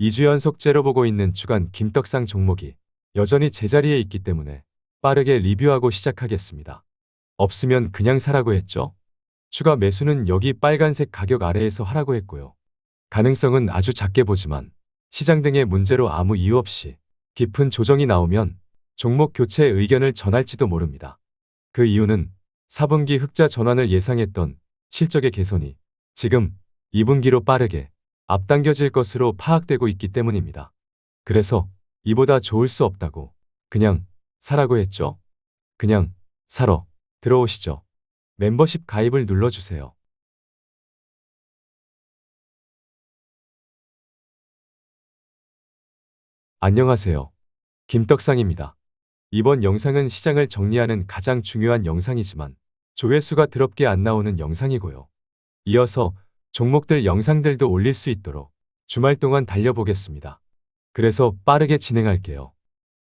2주 연속 째려보고 있는 주간 김떡상 종목이 여전히 제자리에 있기 때문에 빠르게 리뷰하고 시작하겠습니다. 없으면 그냥 사라고 했죠? 추가 매수는 여기 빨간색 가격 아래에서 하라고 했고요. 가능성은 아주 작게 보지만 시장 등의 문제로 아무 이유 없이 깊은 조정이 나오면 종목 교체 의견을 전할지도 모릅니다. 그 이유는 4분기 흑자 전환을 예상했던 실적의 개선이 지금 2분기로 빠르게 앞당겨질 것으로 파악되고 있기 때문입니다. 그래서 이보다 좋을 수 없다고 그냥 사라고 했죠. 그냥 사러 들어오시죠. 멤버십 가입을 눌러주세요. 안녕하세요. 김떡상입니다. 이번 영상은 시장을 정리하는 가장 중요한 영상이지만 조회수가 더럽게 안 나오는 영상이고요. 이어서 종목들 영상들도 올릴 수 있도록 주말 동안 달려보겠습니다. 그래서 빠르게 진행할게요.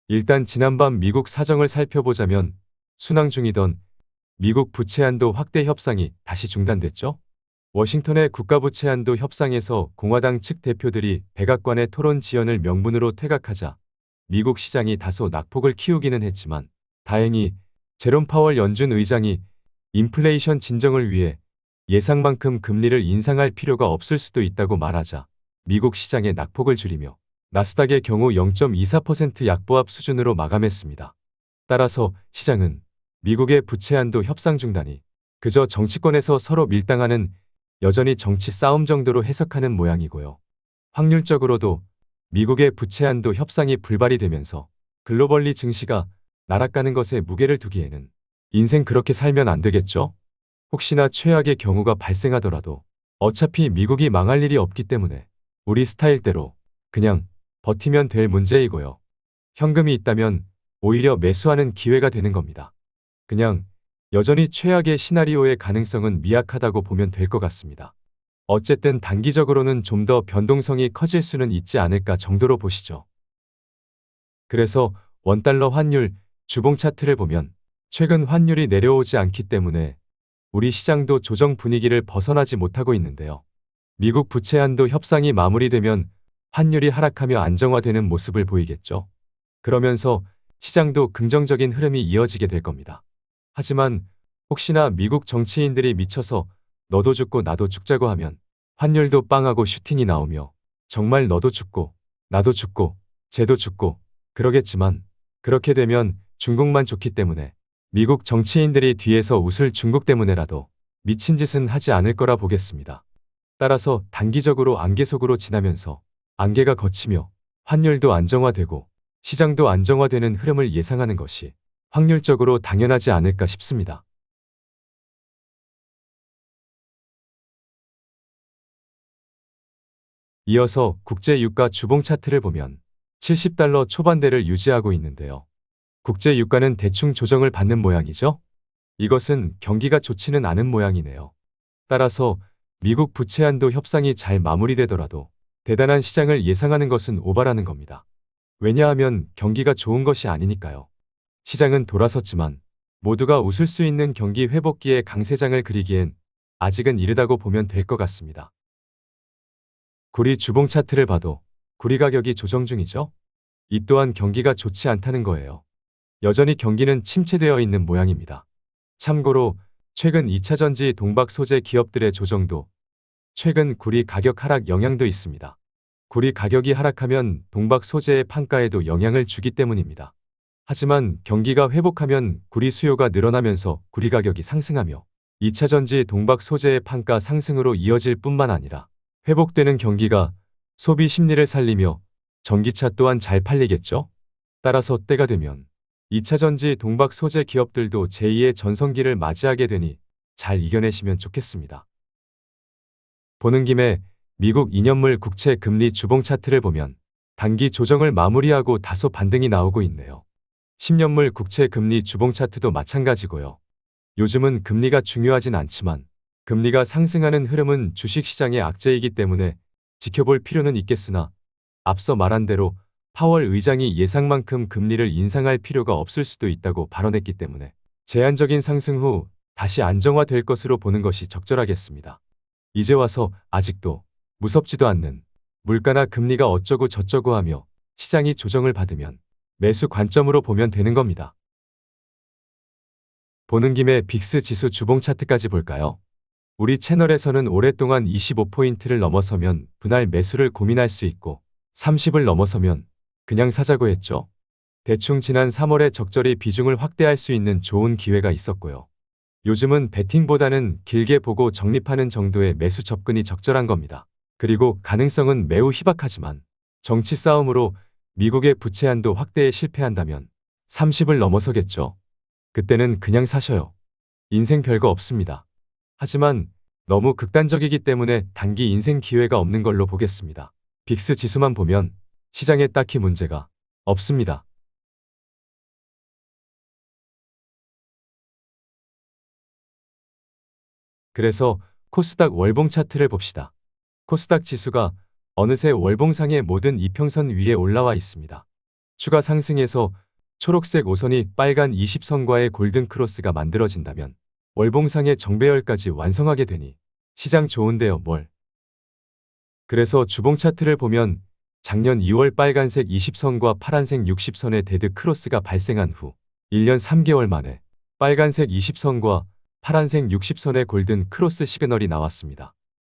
일단 지난밤 미국 사정을 살펴보자면 순항 중이던 미국 부채 한도 확대 협상이 다시 중단됐죠? 워싱턴의 국가부채 한도 협상에서 공화당 측 대표들이 백악관의 토론 지연을 명분으로 퇴각하자 미국 시장이 다소 낙폭을 키우기는 했지만 다행히 제롬 파월 연준 의장이 인플레이션 진정을 위해 예상만큼 금리를 인상할 필요가 없을 수도 있다고 말하자 미국 시장의 낙폭을 줄이며 나스닥의 경우 0.24% 약보합 수준으로 마감했습니다. 따라서 시장은 미국의 부채 한도 협상 중단이 그저 정치권에서 서로 밀당하는 여전히 정치 싸움 정도로 해석하는 모양이고요. 확률적으로도 미국의 부채 한도 협상이 불발이 되면서 글로벌리 증시가 날아가는 것에 무게를 두기에는 인생 그렇게 살면 안 되겠죠? 혹시나 최악의 경우가 발생하더라도 어차피 미국이 망할 일이 없기 때문에 우리 스타일대로 그냥 버티면 될 문제이고요. 현금이 있다면 오히려 매수하는 기회가 되는 겁니다. 그냥 여전히 최악의 시나리오의 가능성은 미약하다고 보면 될 것 같습니다. 어쨌든 단기적으로는 좀 더 변동성이 커질 수는 있지 않을까 정도로 보시죠. 그래서 원달러 환율 주봉 차트를 보면 최근 환율이 내려오지 않기 때문에 우리 시장도 조정 분위기를 벗어나지 못하고 있는데요. 미국 부채 한도 협상이 마무리되면 환율이 하락하며 안정화되는 모습을 보이겠죠. 그러면서 시장도 긍정적인 흐름이 이어지게 될 겁니다. 하지만 혹시나 미국 정치인들이 미쳐서 너도 죽고 나도 죽자고 하면 환율도 빵하고 슈팅이 나오며 정말 너도 죽고 나도 죽고 쟤도 죽고 그러겠지만 그렇게 되면 중국만 좋기 때문에 미국 정치인들이 뒤에서 웃을 중국 때문에라도 미친 짓은 하지 않을 거라 보겠습니다. 따라서 단기적으로 안개 속으로 지나면서 안개가 걷히며 환율도 안정화되고 시장도 안정화되는 흐름을 예상하는 것이 확률적으로 당연하지 않을까 싶습니다. 이어서 국제 유가 주봉 차트를 보면 70달러 초반대를 유지하고 있는데요. 국제 유가는 대충 조정을 받는 모양이죠. 이것은 경기가 좋지는 않은 모양이네요. 따라서 미국 부채 한도 협상이 잘 마무리되더라도 대단한 시장을 예상하는 것은 오바라는 겁니다. 왜냐하면 경기가 좋은 것이 아니니까요. 시장은 돌아섰지만 모두가 웃을 수 있는 경기 회복기의 강세장을 그리기엔 아직은 이르다고 보면 될 것 같습니다. 구리 주봉 차트를 봐도 구리 가격이 조정 중이죠? 이 또한 경기가 좋지 않다는 거예요. 여전히 경기는 침체되어 있는 모양입니다. 참고로 최근 2차 전지 동박 소재 기업들의 조정도 최근 구리 가격 하락 영향도 있습니다. 구리 가격이 하락하면 동박 소재의 판가에도 영향을 주기 때문입니다. 하지만 경기가 회복하면 구리 수요가 늘어나면서 구리 가격이 상승하며 2차 전지 동박 소재의 판가 상승으로 이어질 뿐만 아니라 회복되는 경기가 소비 심리를 살리며 전기차 또한 잘 팔리겠죠? 따라서 때가 되면 2차 전지 동박 소재 기업들도 제2의 전성기를 맞이하게 되니 잘 이겨내시면 좋겠습니다. 보는 김에 미국 2년물 국채 금리 주봉 차트를 보면 단기 조정을 마무리하고 다소 반등이 나오고 있네요. 10년물 국채 금리 주봉 차트도 마찬가지고요. 요즘은 금리가 중요하진 않지만 금리가 상승하는 흐름은 주식시장의 악재이기 때문에 지켜볼 필요는 있겠으나 앞서 말한 대로 파월 의장이 예상만큼 금리를 인상할 필요가 없을 수도 있다고 발언했기 때문에 제한적인 상승 후 다시 안정화될 것으로 보는 것이 적절하겠습니다. 이제 와서 아직도 무섭지도 않는 물가나 금리가 어쩌고 저쩌고 하며 시장이 조정을 받으면 매수 관점으로 보면 되는 겁니다. 보는 김에 빅스 지수 주봉 차트까지 볼까요? 우리 채널에서는 오랫동안 25포인트를 넘어서면 분할 매수를 고민할 수 있고 30을 넘어서면 그냥 사자고 했죠. 대충 지난 3월에 적절히 비중을 확대할 수 있는 좋은 기회가 있었고요. 요즘은 베팅보다는 길게 보고 적립하는 정도의 매수 접근이 적절한 겁니다. 그리고 가능성은 매우 희박하지만 정치 싸움으로 미국의 부채 한도 확대에 실패한다면 30을 넘어서겠죠. 그때는 그냥 사셔요. 인생 별거 없습니다. 하지만 너무 극단적이기 때문에 단기 인생 기회가 없는 걸로 보겠습니다. 빅스 지수만 보면 시장에 딱히 문제가 없습니다. 그래서 코스닥 월봉 차트를 봅시다. 코스닥 지수가 어느새 월봉상의 모든 이평선 위에 올라와 있습니다. 추가 상승에서 초록색 5선이 빨간 20선과의 골든 크로스가 만들어진다면 월봉상의 정배열까지 완성하게 되니 시장 좋은데요 뭘. 그래서 주봉 차트를 보면 작년 2월 빨간색 20선과 파란색 60선의 데드 크로스가 발생한 후 1년 3개월 만에 빨간색 20선과 파란색 60선의 골든 크로스 시그널이 나왔습니다.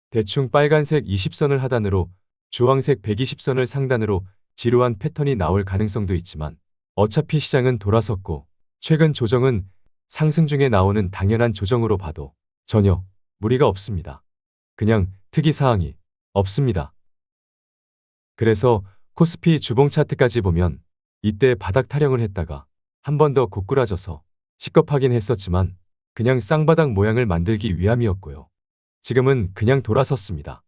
대충 빨간색 20선을 하단으로 주황색 120선을 상단으로 지루한 패턴이 나올 가능성도 있지만 어차피 시장은 돌아섰고 최근 조정은 상승 중에 나오는 당연한 조정으로 봐도 전혀 무리가 없습니다. 그냥 특이사항이 없습니다. 그래서 코스피 주봉 차트까지 보면 이때 바닥 타령을 했다가 한 번 더 고꾸라져서 시겁하긴 했었지만 그냥 쌍바닥 모양을 만들기 위함이었고요. 지금은 그냥 돌아섰습니다.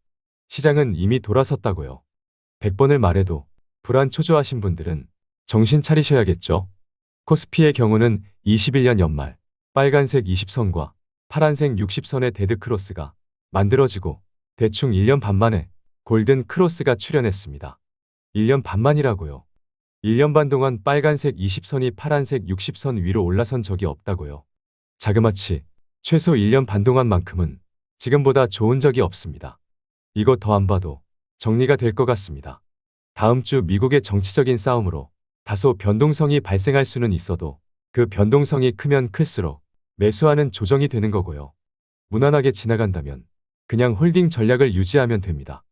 시장은 이미 돌아섰다고요. 100번을 말해도 불안 초조하신 분들은 정신 차리셔야겠죠. 코스피의 경우는 21년 연말 빨간색 20선과 파란색 60선의 데드크로스가 만들어지고 대충 1년 반 만에 골든 크로스가 출현했습니다. 1년 반만이라고요. 1년 반 동안 빨간색 20선이 파란색 60선 위로 올라선 적이 없다고요. 자그마치 최소 1년 반 동안만큼은 지금보다 좋은 적이 없습니다. 이거 더 안 봐도 정리가 될 것 같습니다. 다음 주 미국의 정치적인 싸움으로 다소 변동성이 발생할 수는 있어도 그 변동성이 크면 클수록 매수하는 조정이 되는 거고요. 무난하게 지나간다면 그냥 홀딩 전략을 유지하면 됩니다.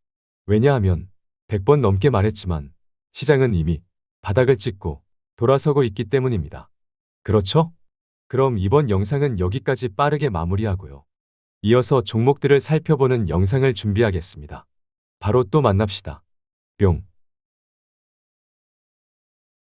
왜냐하면 100번 넘게 말했지만 시장은 이미 바닥을 찍고 돌아서고 있기 때문입니다. 그렇죠? 그럼 이번 영상은 여기까지 빠르게 마무리하고요. 이어서 종목들을 살펴보는 영상을 준비하겠습니다. 바로 또 만납시다. 뿅.